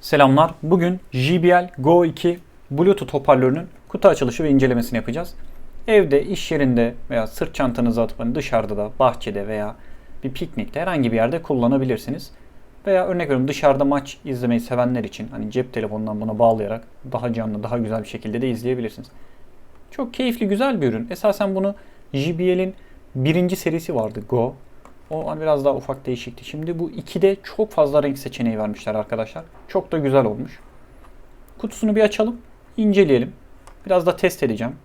Selamlar. Bugün JBL Go 2 Bluetooth hoparlörünün kutu açılışı ve incelemesini yapacağız. Evde, iş yerinde veya sırt çantanızı atıp hani dışarıda da, bahçede veya bir piknikte herhangi bir yerde kullanabilirsiniz. Veya örnek veriyorum dışarıda maç izlemeyi sevenler için hani cep telefonundan buna bağlayarak daha canlı, daha güzel bir şekilde de izleyebilirsiniz. Çok keyifli, güzel bir ürün. Esasen bunu JBL'in birinci serisi vardı Go. O hani biraz daha ufak değişikti. Şimdi bu 2'de çok fazla renk seçeneği vermişler arkadaşlar. Çok da güzel olmuş. Kutusunu bir açalım, inceleyelim. Biraz da test edeceğim.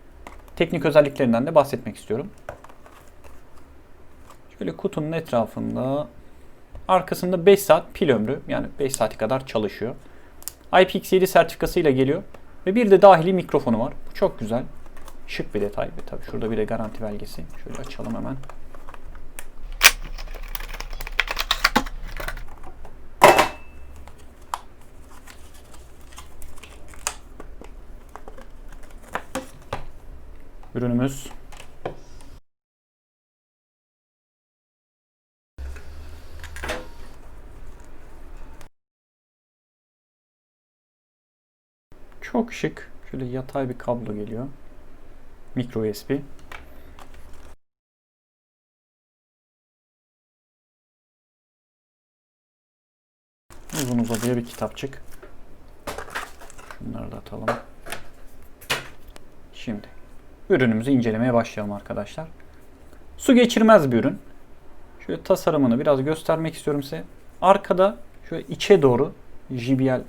Teknik özelliklerinden de bahsetmek istiyorum. Şöyle kutunun etrafında arkasında 5 saat pil ömrü yani 5 saati kadar çalışıyor. IPX7 sertifikasıyla geliyor ve bir de dahili mikrofonu var. Bu çok güzel. Şık bir detay ve tabii şurada bir de garanti belgesi. Şöyle açalım hemen. Ürünümüz çok şık. Şöyle yatay bir kablo geliyor. Micro USB. Uzun uzadıya bir kitapçık. Şunları da atalım. Şimdi ürünümüzü incelemeye başlayalım arkadaşlar. Su geçirmez bir ürün. Şöyle tasarımını biraz göstermek istiyorum size. Arkada şöyle içe doğru JBL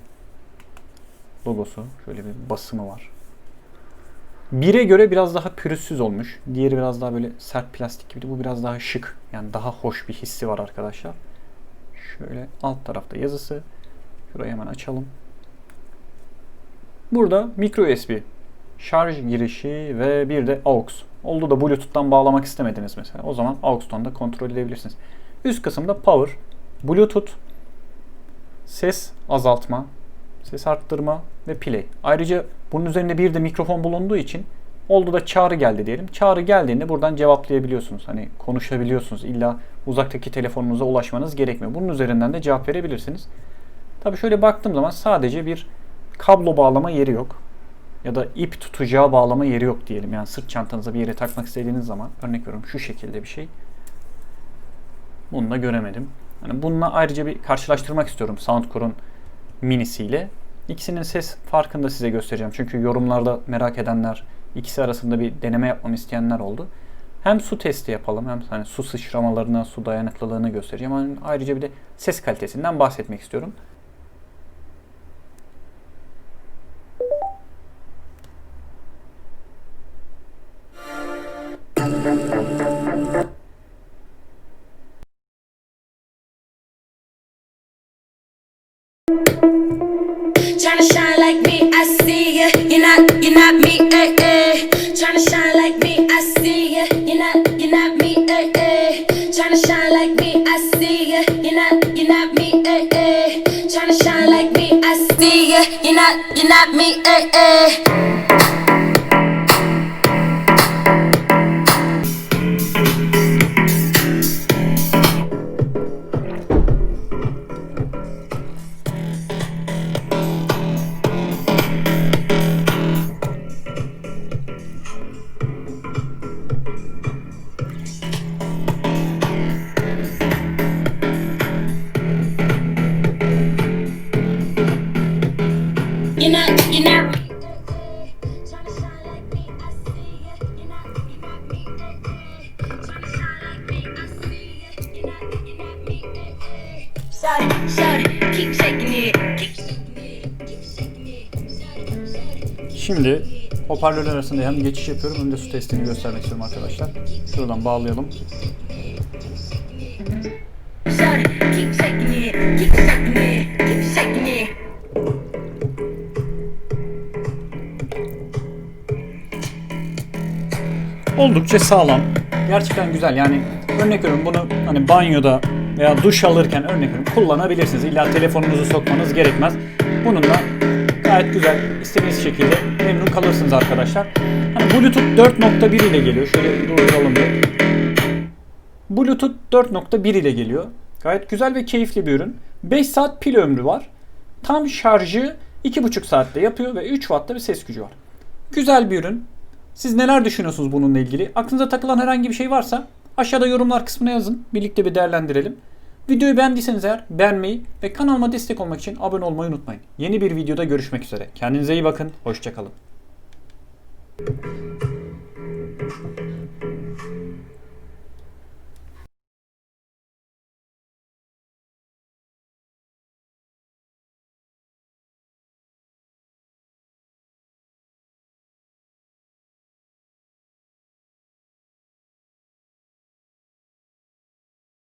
logosu. Şöyle bir basımı var. Bire göre biraz daha pürüzsüz olmuş. Diğeri biraz daha böyle sert plastik gibiydi. Bu biraz daha şık. Yani daha hoş bir hissi var arkadaşlar. Şöyle alt tarafta yazısı. Şurayı hemen açalım. Burada micro USB şarj girişi ve bir de AUX. Oldu da Bluetooth'tan bağlamak istemediniz mesela. O zaman AUX'tan da kontrol edebilirsiniz. Üst kısımda Power, Bluetooth, ses azaltma, ses arttırma ve Play. Ayrıca bunun üzerinde bir de mikrofon bulunduğu için oldu da çağrı geldi diyelim. Çağrı geldiğinde buradan cevaplayabiliyorsunuz. Hani konuşabiliyorsunuz. İlla uzaktaki telefonunuza ulaşmanız gerekmiyor. Bunun üzerinden de cevap verebilirsiniz. Tabii şöyle baktığım zaman sadece bir kablo bağlama yeri yok ya da ip tutacağı bağlama yeri yok diyelim. Yani sırt çantanıza bir yere takmak istediğiniz zaman örnek veriyorum şu şekilde bir şey. Bunu da göremedim. Yani bununla ayrıca bir karşılaştırmak istiyorum Soundcore'un minisiyle. İkisinin ses farkını da size göstereceğim. Çünkü yorumlarda merak edenler, ikisi arasında bir deneme yapmamı isteyenler oldu. Hem su testi yapalım hem hani su sıçramalarına, su dayanıklılığını göstereceğim. Yani ayrıca bir de ses kalitesinden bahsetmek istiyorum. Tryna shine like me, I see ya. You're not, you're not me, eh, eh. Tryna shine like me, I see ya. You're not, you're not me, eh, eh. Tryna shine like me, I see ya. You're not, you're not me, eh, eh. Tryna shine like me, I see ya. You're not, you're not me, eh, eh. Keep shaking it, keep shaking it. Shawty, shawty, Şimdi hoparlörler arasında hem geçiş yapıyorum hem de su testini göstermek istiyorum arkadaşlar. Şuradan bağlayalım. Oldukça sağlam. Gerçekten güzel. Yani örnek veriyorum bunu hani banyoda veya duş alırken örnek kullanabilirsiniz. İlla telefonunuzu sokmanız gerekmez. Bununla gayet güzel istediğiniz şekilde memnun kalırsınız arkadaşlar. Hani Bluetooth 4.1 ile geliyor. Şöyle durduralım bir. Bluetooth 4.1 ile geliyor. Gayet güzel ve keyifli bir ürün. 5 saat pil ömrü var. tam şarjı 2,5 saatte yapıyor ve 3 Watt'ta bir ses gücü var. Güzel bir ürün. Siz neler düşünüyorsunuz bununla ilgili? Aklınıza takılan herhangi bir şey varsa aşağıda yorumlar kısmına yazın. Birlikte bir değerlendirelim. Videoyu beğendiyseniz eğer beğenmeyi ve kanalıma destek olmak için abone olmayı unutmayın. Yeni bir videoda görüşmek üzere. Kendinize iyi bakın. Hoşçakalın.